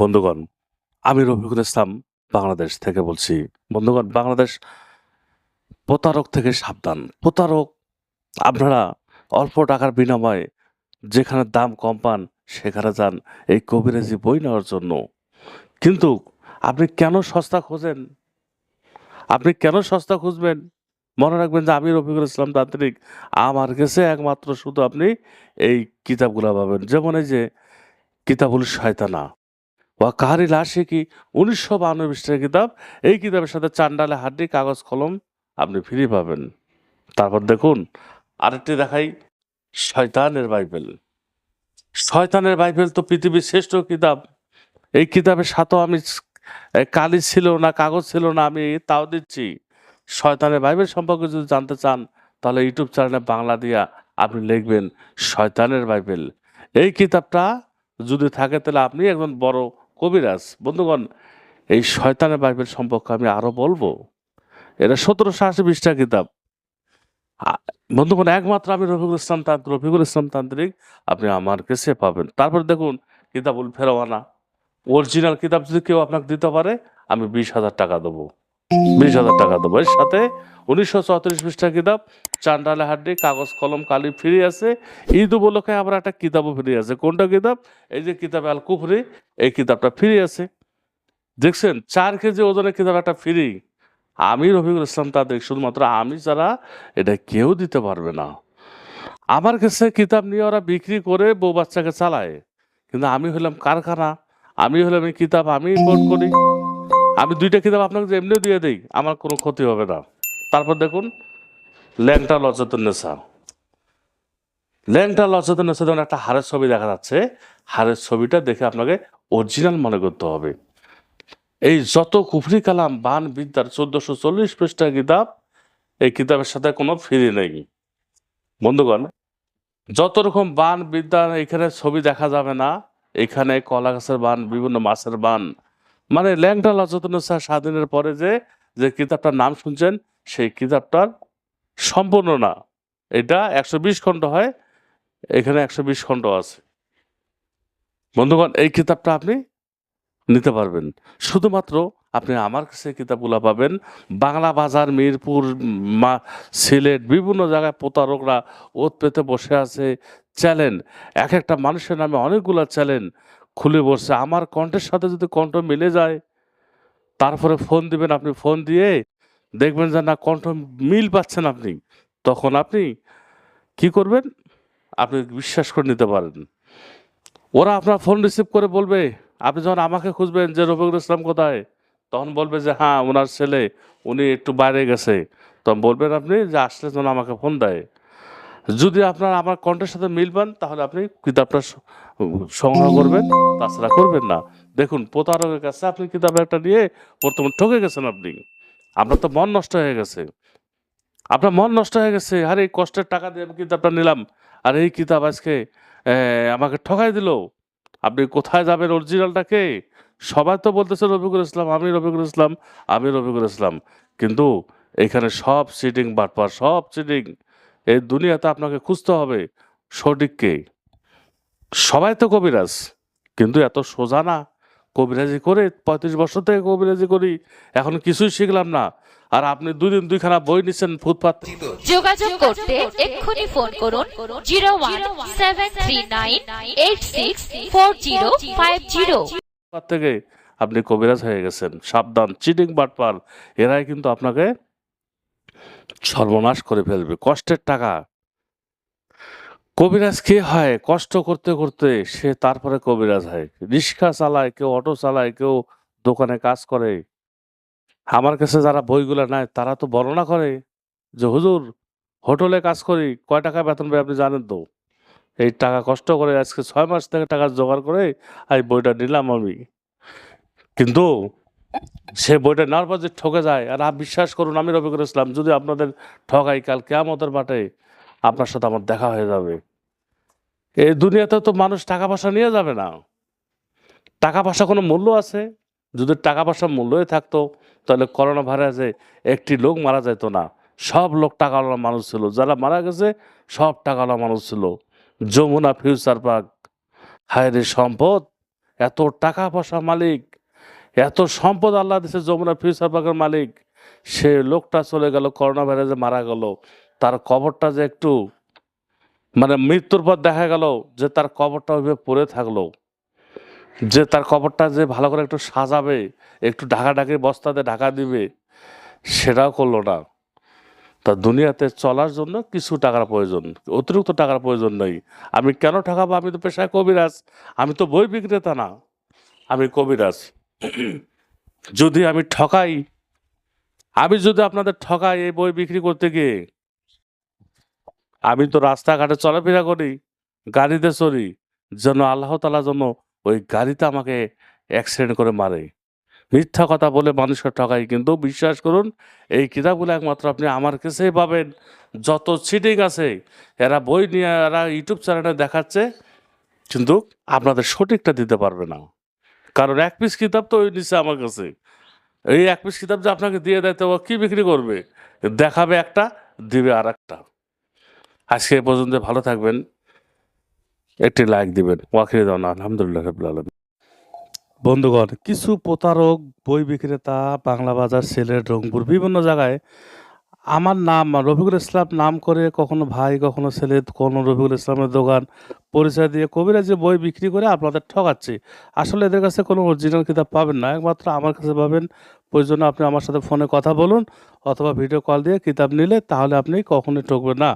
বন্ধুগণ, আমি রফিকুল ইসলাম বাংলাদেশ থেকে বলছি। বন্ধুগণ, বাংলাদেশ প্রতারক থেকে সাবধান। প্রতারক, আপনারা অল্প টাকার বিনিময়ে যেখানে দাম কম পান, সেখানে যান এই কবিরাজি বই নেওয়ার জন্য। কিন্তু আপনি কেন সস্তা খোঁজেন? আপনি কেন সস্তা খুঁজবেন? মনে রাখবেন যে আমি রফিকুল ইসলাম তান্ত্রিক। আমার কাছে একমাত্র শুধু আপনি এই কিতাবগুলো পাবেন। যেমন এই যে, কিতাবুল শয়তানা। বা কাহারি লাশে কি উনিশশো বান্ন পৃষ্ঠার কিতাব। এই কিতাবের সাথে চান্ডালে হাড্ডি, কাগজ, কলম আপনি ফ্রি পাবেন। তারপর দেখুন, আরেকটি দেখাই শয়তানের বাইবেল। শয়তানের বাইবেল তো পৃথিবীর শ্রেষ্ঠ কিতাব। এই কিতাবের সাথেও আমি কালি ছিল না, কাগজ ছিল না, আমি তাও দিচ্ছি। শয়তানের বাইবেল সম্পর্কে যদি জানতে চান, তাহলে ইউটিউব চ্যানেলে বাংলা দিয়া আপনি লিখবেন শয়তানের বাইবেল। এই কিতাবটা যদি থাকে, তাহলে আপনি একজন বড় কবিরাজ, বন্ধুগণ, এই শয়তানের বাইবেল সম্পর্কে আমি আরও বলব। এটা সতেরোশো আশি বিশটা কিতাব। বন্ধুগণ, একমাত্র আমি রফিকুল ইসলাম তান্ত্রিক, রফিকুল ইসলাম তান্ত্রিক, আপনি আমার কাছে পাবেন। তারপর দেখুন, কিতাবুল ফেরওয়ানা। অরিজিনাল কিতাব যদি কেউ আপনাকে দিতে পারে, আমি বিশ হাজার টাকা দেবো। বিশ হাজার টাকা দেবো। এর সাথে উনিশশো চৌত্রিশ পৃষ্ঠা কিতাব চান্ডালে হাড্ডি, কাগজ, কলম, কালি ফ্রি আছে। ঈদ উপলক্ষে আবার একটা কিতাবও ফিরে আছে। কোনটা কিতাব? এই যে কিতাব আল কুফরি এই কিতাবটা ফ্রি আছে। দেখছেন, চার কেজি ওজনের কিতাব একটা ফ্রি। আমি রফিকুল ইসলাম তাদের শুধুমাত্র আমি যারা এটা কেউ দিতে পারবে না। আমার কাছে কিতাব নিয়ে ওরা বিক্রি করে বউ বাচ্চাকে চালায়। কিন্তু আমি হলাম কারখানা। আমি হলাম এই কিতাব আমি ইম্পোর্ট করি। আমি দুইটা কিতাব আপনাকে এমনিও দিয়ে দিই, আমার কোনো ক্ষতি হবে না। তারপর দেখুন ল্যাংটা লচেতন নেশা ল্যাংটা লচেতন নেশা যেমন একটা হারের ছবি দেখা যাচ্ছে, হারের ছবিটা দেখে আপনাকে অরিজিনাল মনে করতে হবে। এই যত কুফরি কালাম, বান, বিদ্যার চোদ্দশো চল্লিশ পৃষ্ঠা কিতাব, এই কিতাবের সাথে কোনো ফ্রি নেই। বন্ধুগণ, যত রকম বান, বিদ্যা, এখানে ছবি দেখা যাবে না, এখানে কলা গাছের বান, বিভিন্ন মাছের বান। মানে ল্যাংটা শাহ স্বাধীনের পরে যে যে কিতাবটার নাম শুনছেন, সেই কিতাবটার সম্পূর্ণ না। এটা একশো বিশ খণ্ড হয়, এখানে একশো বিশ খণ্ড আছে। বন্ধুগণ, এই কিতাবটা আপনি নিতে পারবেন। শুধুমাত্র আপনি আমার কাছে কিতাবগুলো পাবেন। বাংলা বাজার, মিরপুর মা, সিলেট, বিভিন্ন জায়গায় প্রতারকরা ওত পেতে বসে আছে। চ্যালেঞ্জ এক একটা মানুষের নামে অনেকগুলো চ্যালেঞ্জ খুলে বসছে। আমার কণ্ঠের সাথে যদি কণ্ঠ মিলে যায়, তারপরে ফোন দিবেন, আপনি ফোন দিয়ে দেখবেন যে না, কণ্ঠ মিল পাচ্ছেন আপনি, তখন আপনি কি করবেন? আপনি বিশ্বাস করে নিতে পারেন। ওরা আপনার ফোন রিসিভ করে বলবে, আপনি যখন আমাকে খুঁজবেন যে রফিকুল ইসলাম কোথায়, তখন বলবে যে হ্যাঁ ওনার ছেলে, উনি একটু বাইরে গেছে। তখন বলবেন আপনি যে আসলে যেন আমাকে ফোন দেয়। যদি আপনার আমার কণ্ঠের সাথে মিল পান, তাহলে আপনি কিতাবটা সংগ্রহ করবেন, তাছাড়া করবেন না। দেখুন, প্রতারকের কাছে আপনি কিতাব একটা নিয়ে বর্তমান ঠকে গেছেন আপনি। আপনার তো মন নষ্ট হয়ে গেছে। আপনার মন নষ্ট হয়ে গেছে। আর, এই কষ্টের টাকা দিয়ে আমি কিতাবটা নিলাম। আর এই কিতাব আজকে আমাকে ঠকাই দিল। আপনি কোথায় যাবেন অরিজিনালটাকে? সবাই তো বলতেছে রফিকুল ইসলাম, আমি রফিকুল ইসলাম, আমি রফিকুল ইসলাম। কিন্তু এখানে সব সিটিং বাটপার, সব সিটিং এই দুনিয়াতে আপনাকে খুঁজতে হবে সঠিককে। সবাই তো কবিরাজ, কিন্তু এত সোজা না। কবিরাজি করে পঁয়ত্রিশ বছর থেকে কবিরাজি করি এখন কিছুই শিখলাম না। আর আপনি দুই দিন দুইখানা বই নিচ্ছেন ফুটপাত। যোগাযোগ করতে এক্ষুনি ফোন করুন zero one seven three nine eight six four zero five zero. থেকে আপনি কবিরাজ হয়ে গেছেন। সাবধান চিটিং বাটপার। এরাই কিন্তু আপনাকে সর্বনাশ করে ফেলবে। কষ্টের টাকা। কবিরাজ কে হয়? কষ্ট করতে করতে সে তারপরে কবিরাজ হয়। রিক্সা চালায়, কেউ অটো চালায়, কেউ দোকানে কাজ করে। আমার কাছে যারা বইগুলো নেয়, তারা তো বর্ণনা করে যে, হুজুর, হোটেলে কাজ করি, কয় টাকা বেতন পাই আপনি জানেন তো? এই টাকা কষ্ট করে আজকে ছয় মাস থেকে টাকা জোগাড় করে এই বইটা নিলাম আমি। কিন্তু সে বইটা নেওয়ার পর যে ঠকে যায়, আর বিশ্বাস করুন, আমি রফিকুল ইসলাম, যদি আপনাদের ঠকাই, কাল কেয়ামতের বাটে আপনার সাথে আমার দেখা হয়ে যাবে। এই দুনিয়াতে তো মানুষ টাকা পয়সা নিয়ে যাবে না। টাকা পয়সা কোনো মূল্য আছে? যদি টাকা পয়সা মূল্যই থাকতো, তাহলে করোনা ভাইরাসে একটি লোক মারা যেত না। সব লোক টাকাওয়ালা মানুষ ছিল। যারা মারা গেছে, সব টাকাওয়ালা মানুষ ছিল। Jamuna future park. হায়রে সম্পদ! এত টাকা পয়সা মালিক, এত সম্পদ আল্লাহ দিছে যমুনা ফিউচার পার্কের মালিক। সে লোকটা চলে গেল, করোনা ভাইরাসে মারা গেল। তার কবরটা যে একটু মানে মৃত্যুর পর দেখা গেল যে তার কবরটা ওইভাবে পড়ে থাকল। যে তার কবরটা যে ভালো করে একটু সাজাবে, একটু ঢাকা ঢাকি বস্তাতে ঢাকা দিবে, সেটাও করল না। তা দুনিয়াতে চলার জন্য কিছু টাকার প্রয়োজন, অতিরিক্ত টাকার প্রয়োজন নেই। আমি কেন ঠকাবো? আমি তো পেশায় কবিরাজ। আমি তো বই বিক্রেতা না। আমি কবিরাজ। যদি আমি ঠকাই, আমি যদি আপনাদের ঠকাই এই বই বিক্রি করতে গিয়ে আমি তো রাস্তাঘাটে চলাফেরা করি, গাড়িতে চড়ি, যেন আল্লাহ তালা যেন ওই গাড়িতে আমাকে অ্যাক্সিডেন্ট করে মারে। মিথ্যা কথা বলে মানুষকে ঠকাই কিন্তু বিশ্বাস করুন, এই কিতাবগুলো একমাত্র আপনি আমার কাছেই পাবেন। যত চিটিং আছে, এরা বই নিয়ে, এরা ইউটিউব চ্যানেলে দেখাচ্ছে, কিন্তু আপনাদের সঠিকটা দিতে পারবে না। কারণ এক পিস কিতাব তো ওই নিচে আমার কাছে। এই এক পিস কিতাব যে আপনাকে দিয়ে দেয়, তো কী বিক্রি করবে? দেখাবে একটা, দিবে আর একটা আজকে পর্যন্ত ভালো থাকবেন। একটি লাইক দিবেন। ওয়াকিরে দাও না আলহামদুলিল্লাহ রবিল আলম বন্ধুগণ, কিছু প্রতারক, বই বিক্রেতা, বাংলা বাজার সিলেট রংপুর, বিভিন্ন জায়গায় আমার নাম, রফিকুল ইসলাম নাম করে কখনো ভাই, কখনো ছেলে, কোনো রফিকুল ইসলামের দোকান পরিচয় দিয়ে কবিরা যে বই বিক্রি করে আপনাদের ঠকাচ্ছে। আসলে এদের কাছে কোনো অরিজিনাল কিতাব পাবেন না। একমাত্র আমার কাছে পাবেন। প্রয়োজনে আপনি আমার সাথে ফোনে কথা বলুন অথবা ভিডিও কল দিয়ে কিতাব নিলে তাহলে আপনি কখনোই ঠকবেন না।